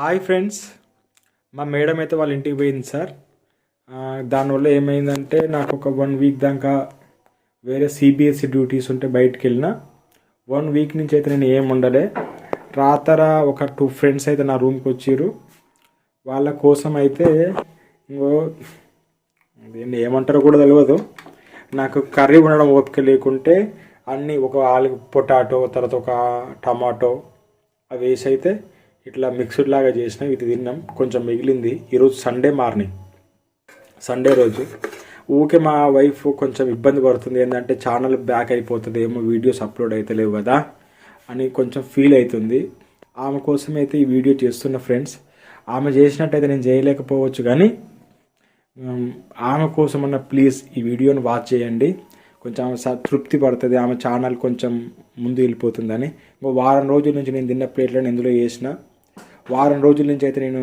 Hi friends మా madam అయితే వాళ్ళ ఇంటికి పోయింది సార్. దానివల్ల ఏమైందంటే నాకు ఒక వన్ వీక్ దాకా వేరే సిబిఎస్సి డ్యూటీస్ ఉంటే బయటికి వెళ్ళిన. వన్ వీక్ నుంచి అయితే నేను ఏం ఉండలే. రాతర ఒక టూ ఫ్రెండ్స్ అయితే నా రూమ్కి వచ్చిర్రు. వాళ్ళ కోసం అయితే ఇంకో దీన్ని ఏమంటారో కూడా తెలియదు నాకు కర్రీ ఉండడం ఓపిక లేకుంటే అన్నీ ఒక ఆలు పొటాటో తర్వాత ఒక టమాటో అవి వేసి అయితే ఇట్లా మిక్స్డ్ లాగా చేసినా ఇది తిన్నాం. కొంచెం మిగిలింది. ఈరోజు సండే మార్నింగ్ సండే రోజు. ఊకే మా వైఫ్ కొంచెం ఇబ్బంది పడుతుంది. ఏంటంటే ఛానల్ బ్యాక్ అయిపోతుంది. ఏమో వీడియోస్ అప్లోడ్ అవుతలేవు కదా అని కొంచెం ఫీల్ అవుతుంది. ఆమె కోసం అయితే ఈ వీడియో చేస్తున్న ఫ్రెండ్స్ ఆమె చేసినట్టయితే నేను చేయలేకపోవచ్చు కానీ ఆమె కోసం అన్న ప్లీజ్ ఈ వీడియోని వాచ్ చేయండి. కొంచెం ఆమె తృప్తి పడుతుంది. ఆమె ఛానల్ కొంచెం ముందు వెళ్ళిపోతుందని. ఇంకో వారం రోజుల నుంచి నేను తిన్న ప్లేట్లను ఎందులో చేసిన వారం రోజుల నుంచి అయితే నేను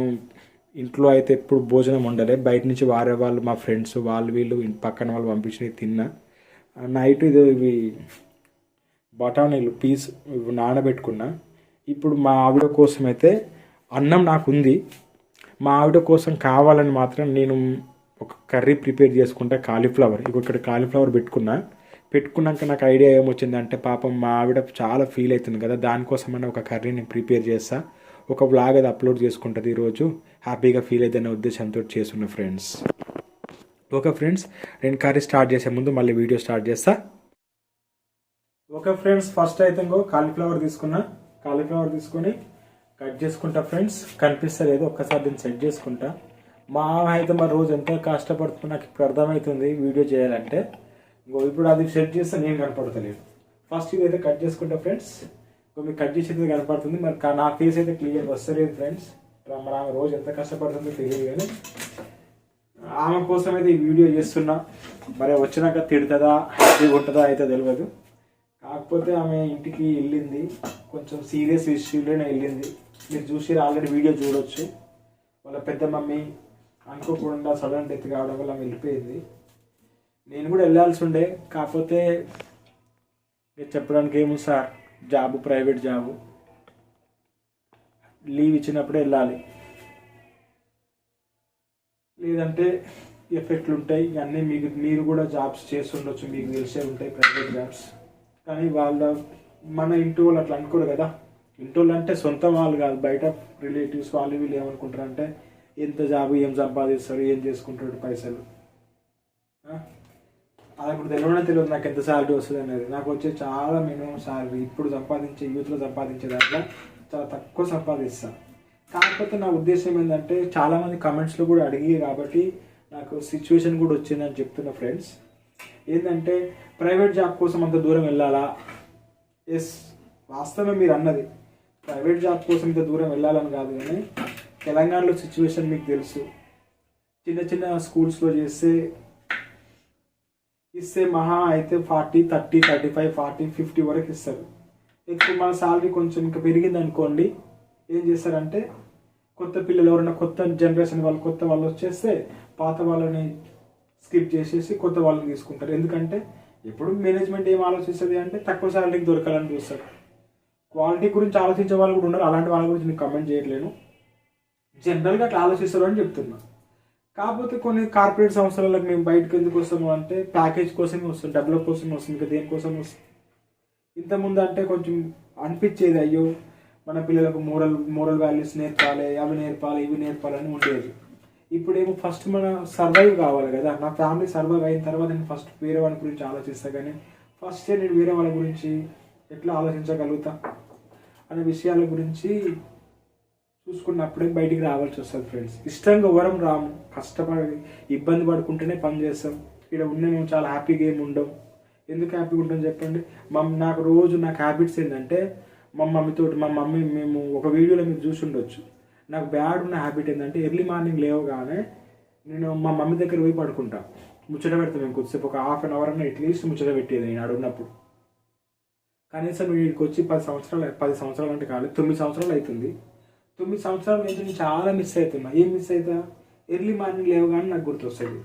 ఇంట్లో అయితే ఎప్పుడు భోజనం ఉండలే బయట నుంచి వారే వాళ్ళు మా ఫ్రెండ్స్ వాళ్ళు వీళ్ళు పక్కన వాళ్ళు పంపించినవి తిన్నా. నైట్ ఇది ఇవి బఠానీలు పీస్ ఇవి నానబెట్టుకున్నా. ఇప్పుడు మా ఆవిడ కోసం అయితే అన్నం నాకు ఉంది మా ఆవిడ కోసం కావాలని మాత్రం నేను ఒక కర్రీ ప్రిపేర్ చేసుకుంటా కాలీఫ్లవర్ ఇక ఇక్కడ కాలీఫ్లవర్ పెట్టుకున్నా. పెట్టుకున్నాక నాకు ఐడియా ఏమొచ్చిందంటే పాపం మా ఆవిడ చాలా ఫీల్ అవుతుంది కదా దానికోసమన్నా ఒక కర్రీని ప్రిపేర్ చేస్తా. ఒక వ్లాగ్ అది అప్లోడ్ చేసుకుంటుంది ఈరోజు హ్యాపీగా ఫీల్ అవుతుందనే ఉద్దేశంతో చేస్తున్న ఫ్రెండ్స్ ఓకే ఫ్రెండ్స్ నేను కర్రీ స్టార్ట్ చేసే ముందు మళ్ళీ వీడియో స్టార్ట్ చేస్తా. ఓకే ఫ్రెండ్స్ ఫస్ట్ అయితే ఇంకో కాలీఫ్లవర్ తీసుకున్నా. కాలీఫ్లవర్ తీసుకొని కట్ చేసుకుంటా ఫ్రెండ్స్ కనిపిస్తలేదు ఒక్కసారి దీన్ని సెట్ చేసుకుంటా. మా అయితే మా రోజు ఎంత కష్టపడుతుందో నాకు ఇప్పుడు అర్థమవుతుంది వీడియో చేయాలంటే. ఇంకో ఇప్పుడు అది సెట్ చేస్తే నేను కనపడతలేదు. ఫస్ట్ ఇది అయితే కట్ చేసుకుంటా ఫ్రెండ్స్ మీకు కట్ చేసేది కనపడుతుంది. మరి నా ఫేస్ అయితే క్లియర్ వస్తలేదు ఫ్రెండ్స్ మన ఆమె రోజు ఎంత కష్టపడుతుందో తెలియదు కానీ ఆమె కోసం అయితే ఈ వీడియో చేస్తున్నా. మరి వచ్చినాక తిడుతుందా హ్యాపీగా ఉంటుందా అయితే తెలియదు కాకపోతే ఆమె ఇంటికి వెళ్ళింది. కొంచెం సీరియస్ ఇష్యూలోనే వెళ్ళింది. మీరు చూసి ఆల్రెడీ వీడియో చూడొచ్చు. వాళ్ళ పెద్ద మమ్మీ అనుకోకుండా సడన్ డెత్ కావడం వల్ల ఆమె వెళ్ళిపోయింది. నేను కూడా వెళ్ళాల్సి ఉండే. కాకపోతే మీరు చెప్పడానికి ఏమో sir? Job private job. Leave ఇచ్చినప్పుడే వెళ్ళాలి. లేదంటే ఎఫెక్ట్లు ఉంటాయి ఇవన్నీ మీకు మీరు కూడా జాబ్స్ చేస్తుండొచ్చు మీకు తెలిసే ఉంటాయి ప్రైవేట్ జాబ్స్. కానీ వాళ్ళ మన ఇంటి వాళ్ళు అట్లా అనుకోరు కదా. ఇంటి వాళ్ళు అంటే సొంత వాళ్ళు కాదు బయట రిలేటివ్స్ వాళ్ళు వీళ్ళు ఏమనుకుంటారు అంటే ఎంత జాబ్ ఏం సంపాదిస్తారు ఏం చేసుకుంటాడు పైసలు. అలా అది ఇప్పుడు తెలియనే తెలియదు నాకు ఎంత శాలరీ వస్తుంది అనేది. నాకు వచ్చే చాలా మినిమం శాలరీ ఇప్పుడు సంపాదించే యూత్లో సంపాదించే దాంట్లో చాలా తక్కువ సంపాదిస్తాను కాకపోతే నా ఉద్దేశం ఏంటంటే చాలామంది కమెంట్స్లో కూడా అడిగి కాబట్టి నాకు సిచ్యువేషన్ కూడా వచ్చిందని చెప్తున్న ఫ్రెండ్స్ ఏంటంటే ప్రైవేట్ జాబ్ కోసం అంత దూరం వెళ్ళాలా? ఎస్ వాస్తవమే మీరు అన్నది. ప్రైవేట్ జాబ్ కోసం ఇంత దూరం వెళ్ళాలని కాదు కానీ తెలంగాణలో సిచ్యువేషన్ మీకు తెలుసు. చిన్న చిన్న స్కూల్స్లో చేస్తే ఇస్తే మహా అయితే forty thirty thirty five forty fifty వరకు ఇస్తారు. నెక్స్ట్ మన శాలరీ కొంచెం ఇంకా పెరిగింది అనుకోండి ఏం చేస్తారంటే కొత్త పిల్లలు ఎవరైనా కొత్త జనరేషన్ వాళ్ళు కొత్త వాళ్ళు వచ్చేస్తే పాత వాళ్ళని స్కిప్ చేసేసి కొత్త వాళ్ళని తీసుకుంటారు. ఎందుకంటే ఎప్పుడు మేనేజ్మెంట్ ఏం ఆలోచిస్తుంది అంటే తక్కువ శాలరీకి దొరకాలని చూస్తారు. క్వాలిటీ గురించి ఆలోచించే వాళ్ళు కూడా ఉన్నారు. అలాంటి వాళ్ళ గురించి నేను కమెంట్ చేయట్లేను. జనరల్గా అట్లా ఆలోచిస్తారు అని చెప్తున్నాను కాకపోతే కొన్ని కార్పొరేట్ సంస్థలకు మేము బయటకు ఎందుకు వస్తాము అంటే ప్యాకేజ్ కోసమే వస్తాం డెవలప్ కోసం వస్తుంది ఇంకా దేనికోసం వస్తుంది? ఇంతకుముందు అంటే కొంచెం అనిపించేది అయ్యో మన పిల్లలకు మోరల్ మోరల్ వాల్యూస్ నేర్పాలి అవి నేర్పాలి ఇవి నేర్పాలని ఉండేది. ఇప్పుడేమో ఫస్ట్ మన సర్వైవ్ కావాలి కదా. నా ఫ్యామిలీ సర్వైవ్ అయిన తర్వాత నేను ఫస్ట్ వేరే వాళ్ళ గురించి ఆలోచిస్తా కానీ ఫస్ట్ నేను వేరే వాళ్ళ గురించి ఎట్లా ఆలోచించగలుగుతా అనే విషయాల గురించి చూసుకున్నప్పుడే బయటికి రావాల్సి వస్తుంది ఫ్రెండ్స్ ఇష్టంగా ఎవరం రాము కష్టపడి ఇబ్బంది పడుకుంటేనే పని చేస్తాం. ఇక్కడ ఉండే మేము చాలా హ్యాపీగా ఏమి ఉండం. ఎందుకు హ్యాపీగా ఉంటాం చెప్పండి? మమ్ నాకు రోజు నాకు హ్యాబిట్స్ ఏంటంటే మా మమ్మీతో మా మమ్మీ మేము ఒక వీడియోలో మీరు చూసి ఉండొచ్చు. నాకు బ్యాడ్ ఉన్న హ్యాబిట్ ఏంటంటే ఎర్లీ మార్నింగ్ లేవగానే నేను మా మమ్మీ దగ్గర పోయి పడుకుంటా. ముచ్చట పెడతాను మేము కొద్దిసేపు ఒక హాఫ్ అన్ అవర్ అన్న ఎట్లీస్ట్ ముచ్చట పెట్టేది నేను ఆడున్నప్పుడు కనీసం వీడికి వచ్చి పది సంవత్సరాలు పది సంవత్సరాలు అంటే కాదు తొమ్మిది సంవత్సరాలు అవుతుంది. తొమ్మిది సంవత్సరాల నుంచి నేను చాలా మిస్ అవుతున్నా ఏం మిస్ అవుతా ఎర్లీ మార్నింగ్ లేవగానే నాకు గుర్తొస్తుంది.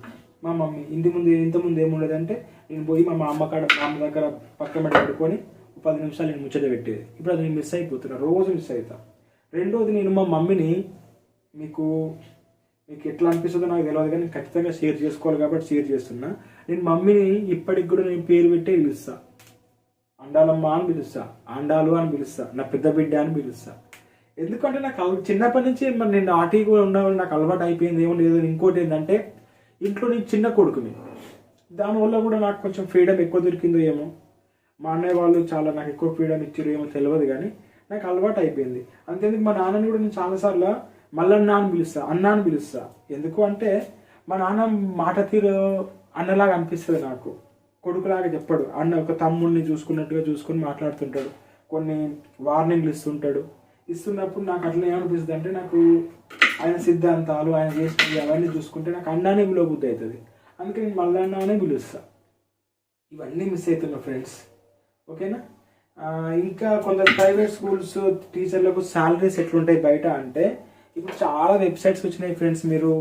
మా మమ్మీ ఇంటి ముందు ఇంత ముందు ఏముండదంటే నేను పోయి మా అమ్మ కాడ మా అమ్మ దగ్గర పక్క మీద పడుకొని పది నిమిషాలు నేను ముచ్చట పెట్టేది. ఇప్పుడు అది నేను మిస్ అయిపోతున్నా. రోజు మిస్ అవుతా రెండోది నేను మా మమ్మీని మీకు మీకు ఎట్లా అనిపిస్తుందో నాకు తెలియదు కానీ ఖచ్చితంగా షేర్ చేసుకోవాలి కాబట్టి షేర్ చేస్తున్నా. నేను మమ్మీని ఇప్పటికి కూడా నేను పేరు పెట్టే పిలుస్తా. అండాలమ్మ అని పిలుస్తా. అండాలు అని పిలుస్తా. నా పెద్ద బిడ్డ అని పిలుస్తా. ఎందుకంటే నాకు చిన్నప్పటి నుంచి మరి నేను ఆటి కూడా ఉన్న నాకు అలవాటు అయిపోయింది ఏమో లేదు. ఇంకోటి ఏంటంటే ఇంట్లో నేను చిన్న కొడుకుని. దానివల్ల కూడా నాకు కొంచెం ఫ్రీడమ్ ఎక్కువ దొరికిందో ఏమో. మా అన్నయ్య వాళ్ళు చాలా నాకు ఎక్కువ ఫ్రీడమ్ ఇచ్చారు ఏమో తెలియదు కానీ నాకు అలవాటు అయిపోయింది. అంతేందుకు మా నాన్నని కూడా నేను చాలాసార్లు మల్లన్న అని పిలుస్తా అన్న అని పిలుస్తా. ఎందుకు అంటే మా నాన్న మాట తీరు అన్నలాగా అనిపిస్తుంది నాకు. కొడుకులాగా చెప్పాడు. అన్న ఒక తమ్ముడిని చూసుకున్నట్టుగా చూసుకొని మాట్లాడుతుంటాడు. కొన్ని వార్నింగ్లు ఇస్తుంటాడు. ఇస్తున్నప్పుడు నాకు అట్లా ఏమనిపిస్తుంది అంటే నాకు ఆయన సిద్ధాంతాలు ఆయన చేసినవి అవన్నీ చూసుకుంటే నాకు అన్నానే బుద్ధి అవుతుంది. అందుకే నేను మళ్ళీ అనే పిలుస్తా. ఇవన్నీ మిస్ అవుతున్నా ఫ్రెండ్స్ ఓకేనా? ఇంకా కొంత ప్రైవేట్ స్కూల్స్ టీచర్లకు శాలరీస్ ఎట్లుంటాయి బయట అంటే ఇప్పుడు చాలా వెబ్సైట్స్ వచ్చినాయి ఫ్రెండ్స్ మీరు.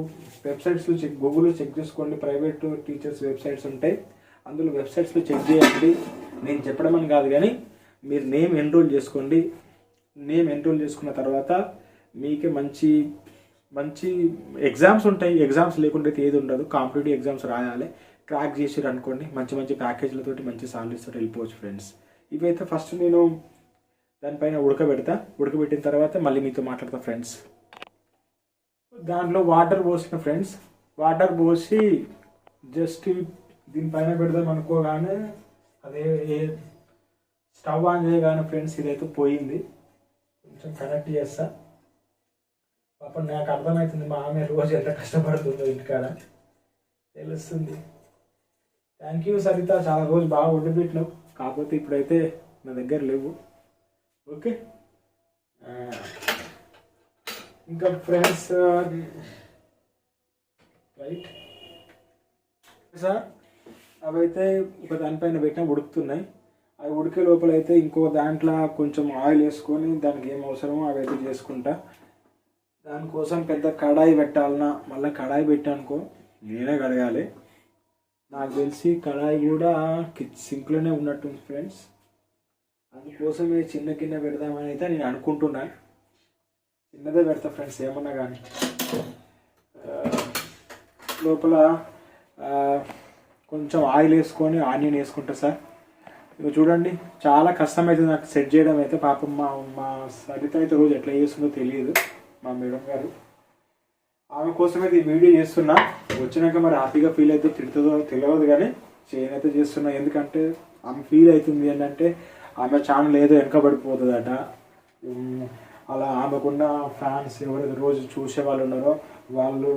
వెబ్సైట్స్లో చెక్ గూగుల్లో చెక్ చేసుకోండి ప్రైవేట్ టీచర్స్ వెబ్సైట్స్ ఉంటాయి. అందులో వెబ్సైట్స్లో చెక్ చేయండి. నేను చెప్పడం అని కాదు కానీ మీరు నేమ్ ఎన్రోల్ చేసుకోండి. నేమ్ ఎన్రోల్ చేసుకున్న తర్వాత మీకే మంచి మంచి ఎగ్జామ్స్ ఉంటాయి. ఎగ్జామ్స్ లేకుండా అయితే ఏది ఉండదు. కాంపిటేటివ్ ఎగ్జామ్స్ రాయాలి. క్రాక్ చేసారు అనుకోండి మంచి మంచి ప్యాకేజీలతోటి మంచి సాలరీస్తో వెళ్ళిపోవచ్చు ఫ్రెండ్స్ ఇవైతే ఫస్ట్ నేను దానిపైన ఉడకబెడతా. ఉడకబెట్టిన తర్వాత మళ్ళీ మీతో మాట్లాడతా ఫ్రెండ్స్ దాంట్లో వాటర్ పోసిన ఫ్రెండ్స్ వాటర్ పోసి జస్ట్ దీనిపైన పెడదాం అనుకోగానే అదే స్టవ్ ఆన్ చేయగానే ఫ్రెండ్స్ ఇదైతే పోయింది. కొంచెం కనెక్ట్ చేస్తా. పాపం నాకు అర్థమవుతుంది మా ఆమె రోజు ఎంత కష్టపడుతుందో ఇంటికాడ. తెలుస్తుంది. థ్యాంక్ యూ సరిత చాలా రోజు బాగా వండిపెట్టినావు కాకపోతే ఇప్పుడైతే నా దగ్గర లేవు. ఓకే ఇంకా ఫ్రెండ్స్ రైట్ సార్ అవైతే ఒక దానిపైన పెట్టినా ఉడుకుతున్నాయి. అవి ఉడికే లోపల అయితే ఇంకో దాంట్లో కొంచెం ఆయిల్ వేసుకొని దానికి ఏం అవసరమో అవి అయితే చేసుకుంటా. దానికోసం పెద్ద కడాయి పెట్టాలన్నా మళ్ళీ కడాయి పెట్టానుకో నేనే కడగాలి. నాకు తెలిసి కడాయి కూడా కి- సింక్లోనే ఉన్నట్టుంది ఫ్రెండ్స్. అందుకోసమే చిన్న గిన్నె పెడదామని అయితే నేను అనుకుంటున్నా. చిన్నదే పెడతా ఫ్రెండ్స్ ఏమన్నా కానీ. లోపల కొంచెం ఆయిల్ వేసుకొని ఆనియన్ వేసుకుంటా సార్. ఇక చూడండి చాలా కష్టమైతుంది నాకు సెట్ చేయడం అయితే పాపం మా మా సరిత అయితే రోజు ఎట్లా చేస్తుందో తెలియదు మా మేడం గారు. ఆమె కోసం అయితే ఈ వీడియో చేస్తున్నా. వచ్చినాక మరి హ్యాపీగా ఫీల్ అయితే తిడుతుందో తెలియదు కానీ చేయనైతే చేస్తున్నా. ఎందుకంటే ఆమె ఫీల్ అవుతుంది ఏంటంటే ఆమె ఛానల్ ఏదో వెనకబడిపోతుందట. అలా ఆమెకున్న ఫ్యాన్స్ ఎవరైతే రోజు చూసే వాళ్ళు ఉన్నారో వాళ్ళు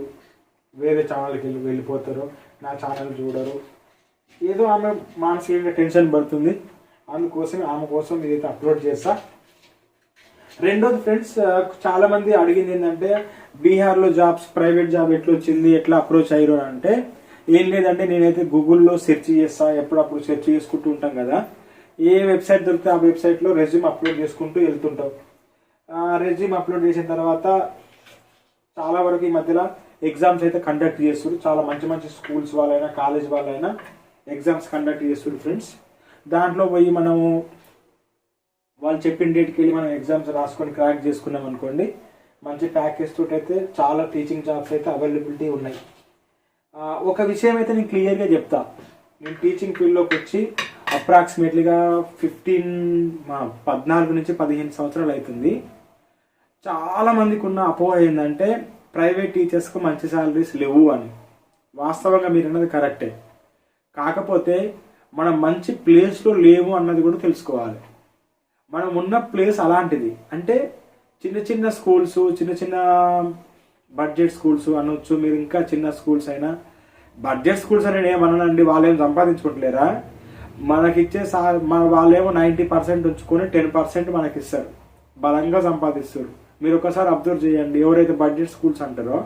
వేరే ఛానల్కి వెళ్ళి వెళ్ళిపోతారు. నా ఛానల్ చూడరు. ఏదో ఆమె మానసికంగా టెన్షన్ పడుతుంది. అందుకోసం ఆమె కోసం ఇదైతే అప్లోడ్ చేస్తా. రెండోది ఫ్రెండ్స్ చాలా మంది అడిగింది ఏంటంటే బీహార్లో జాబ్స్ ప్రైవేట్ జాబ్ ఎట్లా వచ్చింది ఎట్లా అప్రోచ్ అయ్యారు అంటే ఏం లేదంటే నేనైతే గూగుల్లో సెర్చ్ చేస్తా ఎప్పుడప్పుడు సెర్చ్ చేసుకుంటూ ఉంటాం కదా. ఏ వెబ్సైట్ దొరికితే ఆ వెబ్సైట్లో రెజ్యూమ్ అప్లోడ్ చేసుకుంటూ వెళ్తుంటాం. రెజ్యూమ్ అప్లోడ్ చేసిన తర్వాత చాలా వరకు ఈ మధ్యలో ఎగ్జామ్స్ అయితే కండక్ట్ చేస్తారు చాలా మంచి మంచి స్కూల్స్ వాళ్ళైనా కాలేజ్ వాళ్ళైనా. ఎగ్జామ్స్ కండక్ట్ చేస్తుంది ఫ్రెండ్స్. దాంట్లో పోయి మనము వాళ్ళు చెప్పిన డేట్కి వెళ్ళి మనం ఎగ్జామ్స్ రాసుకొని క్రాక్ చేసుకున్నాం అనుకోండి మంచి ప్యాకేజ్ తోటి అయితే చాలా టీచింగ్ జాబ్స్ అయితే అవైలబిలిటీ ఉన్నాయి. ఒక విషయం అయితే నేను క్లియర్గా చెప్తా. నేను టీచింగ్ ఫీల్డ్లోకి వచ్చి అప్రాక్సిమేట్లీగా ఫిఫ్టీన్ పద్నాలుగు నుంచి పదిహేను సంవత్సరాలు అవుతుంది చాలా మందికి ఉన్న అపోహ ఏంటంటే ప్రైవేట్ టీచర్స్కి మంచి శాలరీస్ లేవు అని. వాస్తవంగా మీరు అన్నది కరెక్టే కాకపోతే మనం మంచి ప్లేస్లో లేవు అన్నది కూడా తెలుసుకోవాలి. మనం ఉన్న ప్లేస్ అలాంటిది. అంటే చిన్న చిన్న స్కూల్స్ చిన్న చిన్న బడ్జెట్ స్కూల్స్ అనొచ్చు మీరు ఇంకా చిన్న స్కూల్స్ అయినా. బడ్జెట్ స్కూల్స్ అని వాళ్ళు వాళ్ళేం సంపాదించుకుంటలేరా? మనకిచ్చే సా మన వాళ్ళేమో నైంటీ పర్సెంట్ ఉంచుకొని టెన్ పర్సెంట్ మనకి ఇస్తారు బలంగా సంపాదిస్తారు. మీరు ఒకసారి అబ్జర్వ్ చేయండి ఎవరైతే బడ్జెట్ స్కూల్స్ అంటారో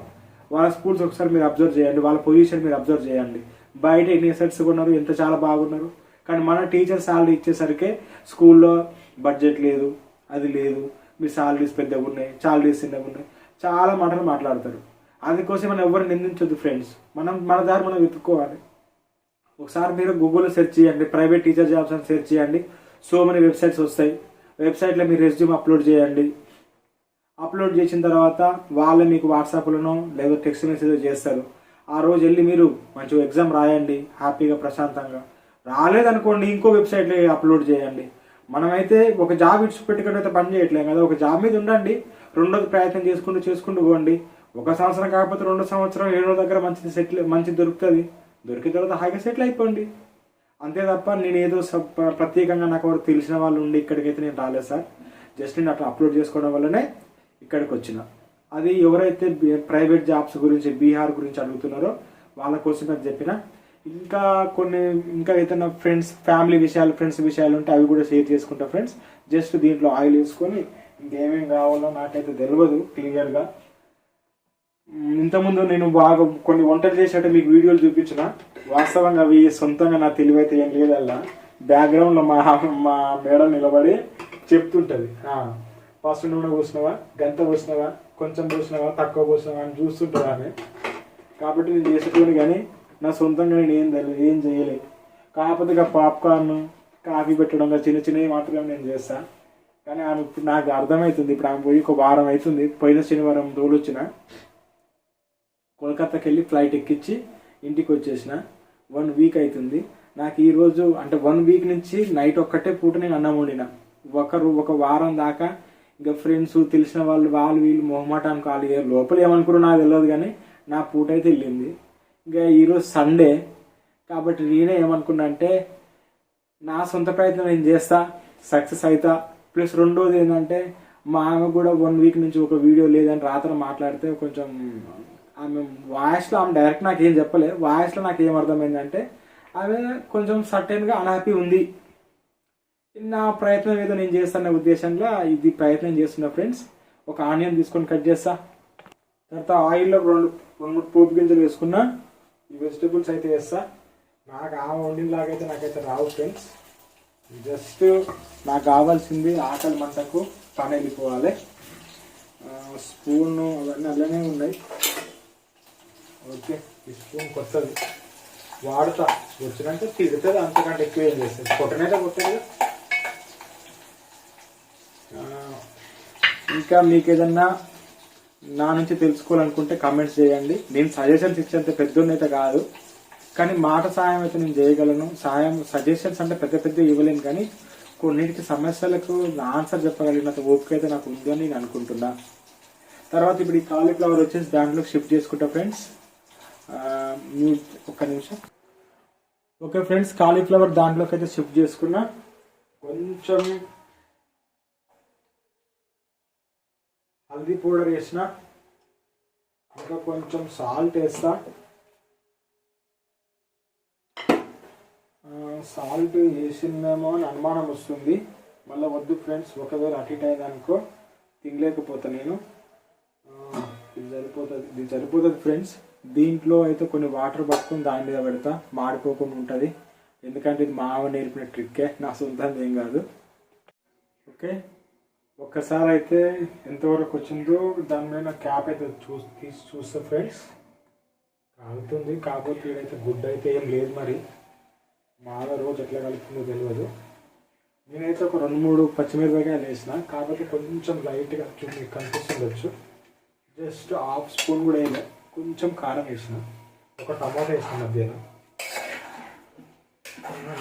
వాళ్ళ స్కూల్స్ ఒకసారి మీరు అబ్జర్వ్ చేయండి వాళ్ళ పొజిషన్ మీరు అబ్జర్వ్ చేయండి. బయట ఎన్ని సెట్స్ ఉన్నారు ఎంత చాలా బాగున్నారు. కానీ మన టీచర్ శాలరీ ఇచ్చేసరికి స్కూల్లో బడ్జెట్ లేదు అది లేదు. మీ శాలరీస్ పెద్దగా ఉన్నాయి శాలరీస్ చిన్నగా ఉన్నాయి. చాలా మాటలు మాట్లాడతారు. అందుకోసం మనం ఎవరు నిందించొద్దు ఫ్రెండ్స్ మనం మన దారి మనం వెతుక్కోవాలి. ఒకసారి మీరు గూగుల్లో సెర్చ్ చేయండి ప్రైవేట్ టీచర్ జాబ్స్ అని సెర్చ్ చేయండి. సో మెనీ వెబ్సైట్స్ వస్తాయి. వెబ్సైట్లో మీరు రెజ్యూమ్ అప్లోడ్ చేయండి. అప్లోడ్ చేసిన తర్వాత వాళ్ళు మీకు వాట్సాప్లోనో లేదా టెక్స్ట్ మెసేజ్ చేస్తారు. ఆ రోజు వెళ్ళి మీరు మంచిగా ఎగ్జామ్ రాయండి హ్యాపీగా ప్రశాంతంగా. రాలేదనుకోండి ఇంకో వెబ్సైట్లో అప్లోడ్ చేయండి. మనమైతే ఒక జాబ్ ఇచ్చిపెట్టుకుని అయితే పని చేయట్లేం కదా. ఒక జాబ్ మీద ఉండండి రెండోది ప్రయత్నం చేసుకుంటూ చేసుకుంటూ పోండి. ఒక సంవత్సరం కాకపోతే రెండో సంవత్సరం ఏడో దగ్గర మంచిది సెటిల్ మంచిది దొరుకుతుంది. దొరికిన తర్వాత హాయిగా సెటిల్ అయిపోండి. అంతే తప్ప నేను ఏదో ప్రత్యేకంగా నాకు ఎవరు తెలిసిన వాళ్ళు ఉండి ఇక్కడికైతే నేను రాలేదు సార్. జస్ట్ నేను అట్లా అప్లోడ్ చేసుకోవడం వల్లనే ఇక్కడికి వచ్చిన. అది ఎవరైతే ప్రైవేట్ జాబ్స్ గురించి బీహార్ గురించి అడుగుతున్నారో వాళ్ళ కోసం అది చెప్పిన. ఇంకా కొన్ని ఇంకా ఏదైనా ఫ్రెండ్స్ ఫ్యామిలీ విషయాలు ఫ్రెండ్స్ విషయాలు ఉంటే అవి కూడా షేర్ చేసుకుంటా ఫ్రెండ్స్. జస్ట్ దీంట్లో ఆయిల్ వేసుకొని ఇంకేమేమి కావాలో నాకైతే తెలియదు క్లియర్గా. ఇంతకుముందు నేను బాగా కొన్ని వంటలు చేసినట్టు మీకు వీడియోలు చూపించిన. వాస్తవంగా అవి సొంతంగా నా తెలివైతే ఏం లేదల్లా. బ్యాక్గ్రౌండ్లో మా మా మేడం నిలబడి చెప్తుంటుంది. ఫస్ట్ నూనె పోసినవా? గంత పోసినవా? కొంచెం పోసినవా? తక్కువ పోసినవా అని చూస్తుంటుంది ఆమె. కాబట్టి నేను చేసేటోని కానీ నా సొంతంగా నేను ఏం తెలియదు ఏం చేయలేదు కాకపోతే ఇక పాప్కార్న్ కాఫీ పెట్టడం చిన్న చిన్నవి మాత్రమే నేను చేస్తాను కానీ ఆమె ఇప్పుడు నాకు అర్థమవుతుంది. ఇప్పుడు ఆమె పోయి ఒక వారం అవుతుంది. పోయిన శనివారం తోలొచ్చిన కోల్కతాకి వెళ్ళి ఫ్లైట్ ఎక్కించి ఇంటికి వచ్చేసిన. వన్ వీక్ అవుతుంది. నాకు ఈరోజు అంటే వన్ వీక్ నుంచి నైట్ ఒక్కటే పూట నేను అన్నం వండిన. ఒకరు ఒక వారం దాకా ఇంకా ఫ్రెండ్స్ తెలిసిన వాళ్ళు వాళ్ళు వీళ్ళు మొహమాటానికి వాళ్ళు ఏ- లోపల ఏమనుకున్నారో నాకు తెలియదు కానీ నా పూట అయితే వెళ్ళింది. ఇంకా ఈరోజు సండే కాబట్టి నేనే ఏమనుకున్నా అంటే నా సొంత ప్రయత్నం నేను చేస్తా సక్సెస్ అవుతా ప్లస్ రెండోది ఏంటంటే మా ఆమె కూడా వన్ వీక్ నుంచి ఒక వీడియో లేదని రాత్రి మాట్లాడితే కొంచెం ఆమె వాయిస్లో ఆమె డైరెక్ట్ నాకు ఏం చెప్పలేదు వాయిస్లో నాకు ఏం అర్థమైందంటే ఆమె కొంచెం సర్టెన్గా అన్హ్యాపీ ఉంది. నా ప్రయత్నం ఏదో నేను చేస్తున్న ఉద్దేశంలో ఇది ప్రయత్నం చేస్తున్నా ఫ్రెండ్స్ ఒక ఆనియన్ తీసుకొని కట్ చేస్తా. తర్వాత ఆయిల్లో రెండు రెండు పోపు గింజలు వేసుకున్నా. ఈ వెజిటబుల్స్ అయితే వేస్తా. నాకు ఆ వండినలాగైతే నాకైతే రావు ఫ్రెండ్స్ జస్ట్ నాకు కావాల్సింది ఆకలి మంటకు పని వెళ్ళిపోవాలి. స్పూన్ అవన్నీ అలానే ఉన్నాయి. ఓకే ఈ స్పూన్ కొత్తది. వాడతా. వచ్చినాక తిరుగుతుంది అంతకంటే ఎక్కువ ఏం చేస్తుంది కొట్టనైతే కొట్టదు ఇంకా మీకు ఏదన్నా నా నుంచి తెలుసుకోవాలనుకుంటే కమెంట్స్ చేయండి. నేను సజెషన్స్ ఇచ్చేంత పెద్దోన్నైతే కాదు. కానీ మాట సహాయం అయితే నేను చేయగలను. సహాయం సజెషన్స్ అంటే పెద్ద పెద్ద ఇవ్వలేను కానీ కొన్నిటికి సమస్యలకు ఆన్సర్ చెప్పగలిగినంత ఓపిక అయితే నాకు ఉంది అని నేను అనుకుంటున్నా. తర్వాత ఇప్పుడు ఈ కాలీఫ్లవర్ వచ్చేసి దాంట్లో షిఫ్ట్ చేసుకుంటా ఫ్రెండ్స్ ఒక్క నిమిషం. ఓకే ఫ్రెండ్స్ కాలీఫ్లవర్ దాంట్లోకి అయితే షిఫ్ట్ చేసుకున్నా. కొంచెం హల్దీ పౌడర్ వేసిన ఇంకా కొంచెం సాల్ట్ వేస్తా. సాల్ట్ వేసిందేమో అని అనుమానం వస్తుంది. మళ్ళీ వద్దు ఫ్రెండ్స్ ఒకవేళ అటు అయిందనుకో తినలేకపోతా నేను. ఇది సరిపోతుంది ఇది సరిపోతుంది ఫ్రెండ్స్. దీంట్లో అయితే కొన్ని వాటర్ పట్టుకుని దాని మీద పెడతా మాడిపోకుండా ఉంటుంది. ఎందుకంటే ఇది మావ నేర్పిన ట్రిక్కే నా సొంతం ఏం కాదు. ఓకే? ఒక్కసారి అయితే ఎంతవరకు వచ్చిందో దాని మీద క్యాప్ అయితే చూ తీసి చూస్తే ఫ్రెండ్స్ కాలుతుంది కాకపోతే ఇదైతే గుడ్ అయితే ఏం లేదు మరి. మాల రోజు ఎట్లా కలుపుతుందో తెలియదు నేనైతే ఒక రెండు మూడు పచ్చిమిరపకాయలు వేసిన కాకపోతే కొంచెం లైట్గా చూ మీకు కనిపిస్తుండొచ్చు. జస్ట్ హాఫ్ స్పూన్ కూడా వేయలే కొంచెం కారం వేసిన ఒక టమాటా వేసిన మధ్యన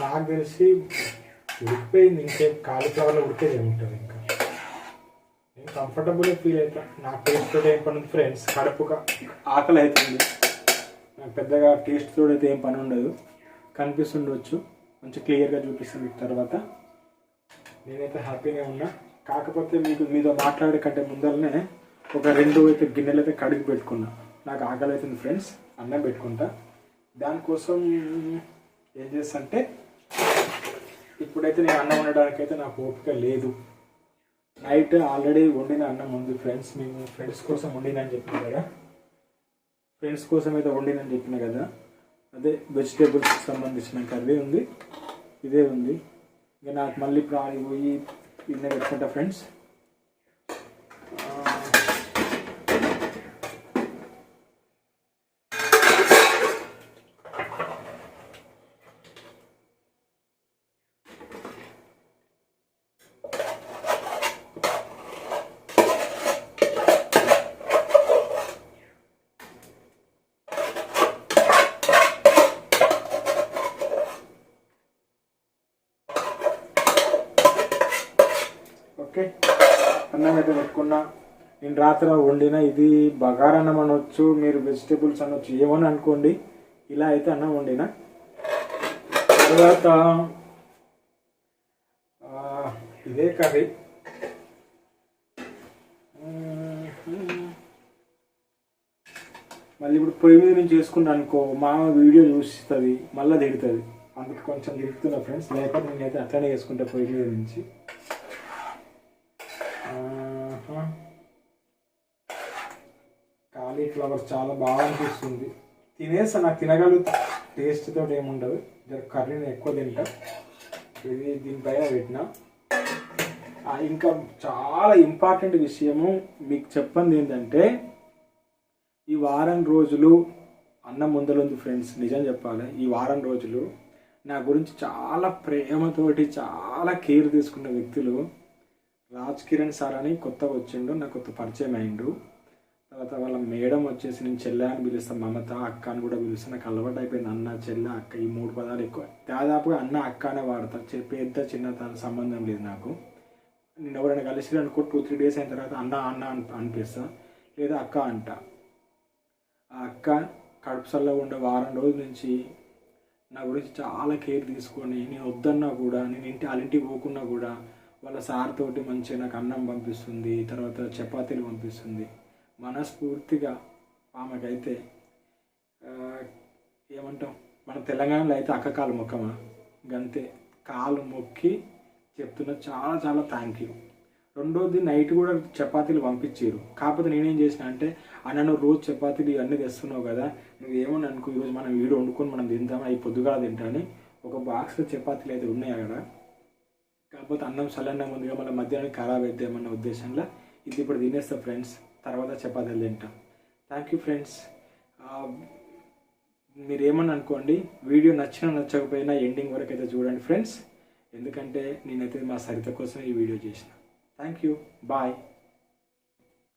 నాకు తెలిసి ఉడికిపోయింది ఇంకేం కాలీఫ్లవర్లో ఉడికేది ఉంటుంది ఇంకా? కంఫర్టబుల్ ఫీల్ అవుతా నాకు టేస్ట్ ఏం పని ఉంది ఫ్రెండ్స్ కడుపుగా ఆకలి అవుతుంది నాకు పెద్దగా టేస్ట్ అయితే ఏం పని ఉండదు. కనిపిస్తుండొచ్చు. మంచి క్లియర్గా చూపిస్తాను మీకు తర్వాత. నేనైతే హ్యాపీగా ఉన్నా. కాకపోతే మీకు మీతో మాట్లాడే కంటే ముందరనే ఒక రెండు అయితే గిన్నెలు అయితే కడిగి పెట్టుకున్నా. నాకు ఆకలి అవుతుంది ఫ్రెండ్స్ అన్నం పెట్టుకుంటా. దానికోసం ఏం చేస్తా అంటే ఇప్పుడైతే నేను అన్నం వండడానికి అయితే నాకు ఓపిక లేదు. నైట్ ఆల్రెడీ వండిన అన్నం ఉంది ఫ్రెండ్స్ మేము ఫ్రెండ్స్ కోసం వండినని చెప్పిన కదా? ఫ్రెండ్స్ కోసం అయితే వండినని చెప్పిన కదా? అదే వెజిటేబుల్స్కి సంబంధించిన కర్రీ ఉంది ఇదే ఉంది. ఇక నాకు మళ్ళీ ఇప్పుడు ఆడికి పోయి గిన్నె పెట్టుకుంటా ఫ్రెండ్స్ అన్నం అయితే పెట్టుకున్నా నేను రాత్రి వండిన ఇది బగారన్నం అనొచ్చు మీరు వెజిటేబుల్స్ అనొచ్చు ఏమని అనుకోండి. ఇలా అయితే అన్నం వండిన. తర్వాత ఇదే కర్రీ. మళ్ళీ ఇప్పుడు పొయ్యి మీద నుంచి చేసుకుంటా అనుకో మా వీడియో చూస్తుంది మళ్ళీ తిడుతుంది. అందుకు కొంచెం తిడుతున్నా ఫ్రెండ్స్ లేకపోతే నేనైతే అట్లనే చేసుకుంటా పొయ్యి మీద నుంచి. కాలీఫ్లవర్స్ చాలా బాగా అనిపిస్తుంది. తినేసా నాకు తినగలుగుతా టేస్ట్ తోటి ఏముండదు జర కర్రీని ఎక్కువ తింటా. ఇది దీనిపైన పెట్టిన. ఆ, ఇంకా చాలా ఇంపార్టెంట్ విషయము మీకు చెప్పండి ఏంటంటే ఈ వారం రోజులు అన్నం ముందలుంది ఫ్రెండ్స్ నిజం చెప్పాలి. ఈ వారం రోజులు నా గురించి చాలా ప్రేమతోటి చాలా కేర్ తీసుకున్న వ్యక్తులు రాజ్ కిరణ్ సార్ అని కొత్తగా వచ్చిండు నాకు కొత్త పరిచయం అయిండు. తర్వాత వాళ్ళ మేడం వచ్చేసి నేను చెల్లె అని పిలుస్తాను. మమత అక్క అని కూడా పిలుస్తాను. నాకు అలవాటు అయిపోయింది. అన్న చెల్లె అక్క ఈ మూడు పదాలు ఎక్కువ. దాదాపుగా అన్న అక్క అనే వాడతా. పెద్ద చిన్న తన సంబంధం లేదు నాకు. నేను ఎవరైనా కలిసి అనుకో టూ త్రీ డేస్ అయిన తర్వాత అన్న అన్న అని అనిపిస్తా. లేదా అక్క అంట. ఆ అక్క కడుపుసల్లో ఉండే వారం రోజుల నుంచి నా గురించి చాలా కేర్ తీసుకొని నేను వద్దన్నా కూడా నేను ఇంటి వాళ్ళ ఇంటికి పోకున్నా కూడా వాళ్ళ సార్ తోటి మంచిగా నాకు అన్నం పంపిస్తుంది. తర్వాత చపాతీలు పంపిస్తుంది. మనస్ఫూర్తిగా ఆమెకైతే ఏమంటాం మన తెలంగాణలో అయితే అక్క కాలు మొక్కమా? గంతే. కాలు మొక్కి చెప్తున్నా చాలా చాలా థ్యాంక్ యూ రెండోది నైట్ కూడా చపాతీలు పంపించారు. కాకపోతే నేనేం చేసిన అంటే అన్న నువ్వు రోజు చపాతీలు ఇవన్నీ తెస్తున్నావు కదా నువ్వు ఏమని అనుకో ఈరోజు మనం వీడు వండుకొని మనం తింటాం అవి పొద్దుగా తింటాని ఒక బాక్స్లో చపాతీలు అయితే ఉన్నాయి అక్కడ కాకపోతే అన్నం సలన్నం ఉందిగా మళ్ళీ మధ్యాహ్నం ఖరాబ్ అయిద్దామన్న ఉద్దేశంలో ఇది ఇప్పుడు తినేస్తా ఫ్రెండ్స్ తర్వాత చపాతీలు తింటాం థ్యాంక్ యూ ఫ్రెండ్స్ మీరేమని అనుకోండి వీడియో నచ్చినా నచ్చకపోయినా ఎండింగ్ వరకు అయితే చూడండి ఫ్రెండ్స్ ఎందుకంటే నేనైతే మా సరిత కోసం ఈ వీడియో చేసిన. Thank you bye